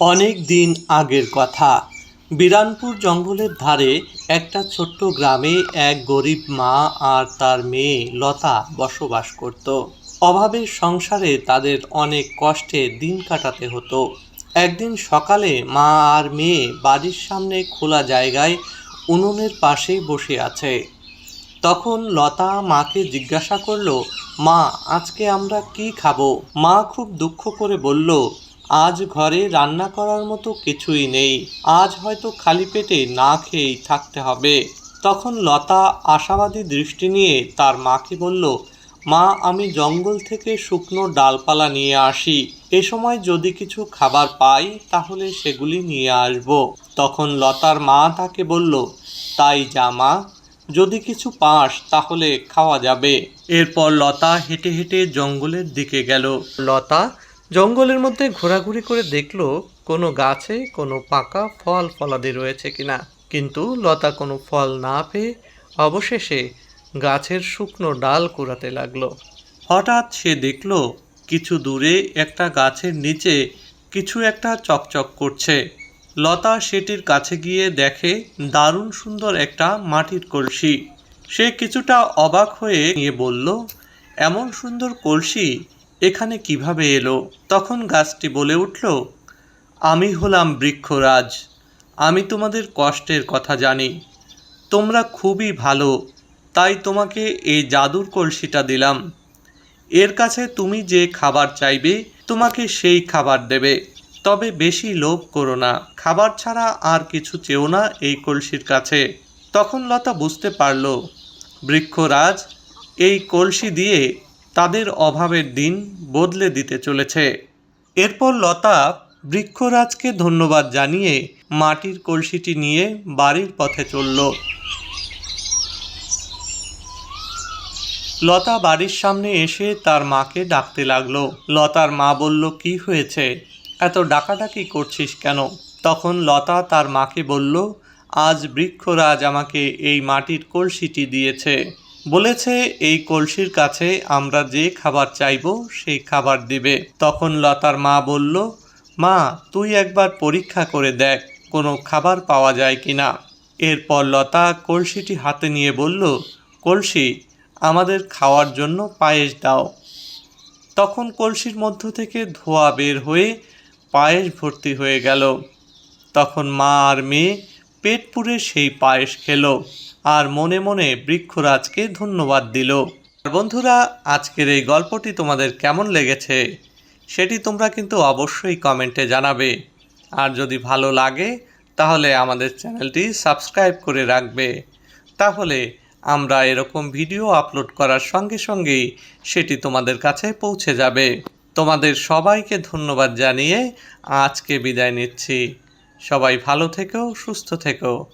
অনেক দিন আগের কথা। বিরানপুর জঙ্গলের ধারে একটা ছোট্ট গ্রামে এক গরিব মা আর তার মেয়ে লতা বসবাস করত। অভাবের সংসারে তাদের অনেক কষ্টে দিন কাটাতে হতো। একদিন সকালে মা আর মেয়ে বাড়ির সামনে খোলা জায়গায় উনুনের পাশে বসে আছে। তখন লতা মাকে জিজ্ঞাসা করল, মা, আজকে আমরা কি খাব? মা খুব দুঃখ করে বলল আজ ঘরে রান্না করার মতো কিছুই নেই। আজ হয়তো খালি পেটে না খেয়েই থাকতে হবে। তখন লতা আশাবাদী দৃষ্টি নিয়ে তার মাকে বলল, মা, আমি জঙ্গল থেকে শুকনো ডালপালা নিয়ে আসি। এ সময় যদি কিছু খাবার পাই, তাহলে সেগুলি নিয়ে আসব। তখন লতার মা তাকে বলল, তাই যা মা, যদি কিছু পাস, তাহলে খাওয়া যাবে। এরপর লতা হেঁটে হেঁটে জঙ্গলের দিকে গেল। লতা জঙ্গলের মধ্যে ঘোরাঘুরি করে দেখল কোনো গাছে কোনো পাকা ফল ফলাদি রয়েছে কিনা। কিন্তু লতা কোনো ফল না পেয়ে অবশেষে গাছের শুকনো ডাল কুড়াতে লাগল। হঠাৎ সে দেখল কিছু দূরে একটা গাছের নিচে কিছু একটা চকচক করছে। লতা সেটির কাছে গিয়ে দেখে, দারুণ সুন্দর একটা মাটির কলসি। সে কিছুটা অবাক হয়ে নিয়ে বলল, এমন সুন্দর কলসি এখানে কীভাবে এলো? তখন গাছটি বলে উঠল, আমি হলাম বৃক্ষরাজ। আমি তোমাদের কষ্টের কথা জানি। তোমরা খুবই ভালো। তাই তোমাকে এই জাদুর কলসিটা দিলাম। এর কাছে তুমি যে খাবার চাইবে, তোমাকে সেই খাবার দেবে। তবে বেশি লোভ করো না। খাবার ছাড়া আর কিছু চেও না এই কলসির কাছে। তখন লতা বুঝতে পারল, বৃক্ষরাজ, এই কলসি দিয়ে তাদের অভাবের দিন বদলে দিতে চলেছে। এরপর লতা বৃক্ষরাজকে ধন্যবাদ জানিয়ে মাটির কলসিটি নিয়ে বাড়ির পথে চলল। লতা বাড়ির সামনে এসে তার মাকে ডাকতে লাগল। লতার মা বলল, কি হয়েছে? এত ডাকাডাকি করছিস কেন? তখন লতা তার মাকে বলল, আজ বৃক্ষরাজ আমাকে এই মাটির কলসিটি দিয়েছে। বলেছে, এই কলসির কাছে আমরা যে খাবার চাইব, সেই খাবার দিবে। তখন লতার মা বলল, মা, তুই একবার পরীক্ষা করে দেখ, কোনো খাবার পাওয়া যায় কি না এরপর লতা কলসিটি হাতে নিয়ে বলল, কলসি, আমাদের খাওয়ার জন্য পায়েস দাও। তখন কলসির মধ্য থেকে ধোয়া বের হয়ে পায়েস ভর্তি হয়ে গেল। তখন মা আর মেয়ে পেট পুড়ে সেই পায়েস খেলো। আর মনে মনে বৃক্ষরাজকে ধন্যবাদ দিল। আর বন্ধুরা, আজকের এই গল্পটি তোমাদের কেমন লেগেছে সেটি তোমরা কিন্তু অবশ্যই কমেন্টে জানাবে। আর যদি ভালো লাগে, তাহলে আমাদের চ্যানেলটি সাবস্ক্রাইব করে রাখবে। তাহলে আমরা এরকম ভিডিও আপলোড করার সঙ্গে সঙ্গেই সেটি তোমাদের কাছে পৌঁছে যাবে। তোমাদের সবাইকে ধন্যবাদ জানিয়ে আজকে বিদায় নিচ্ছি। সবাই ভালো থেকো, সুস্থ থেকো।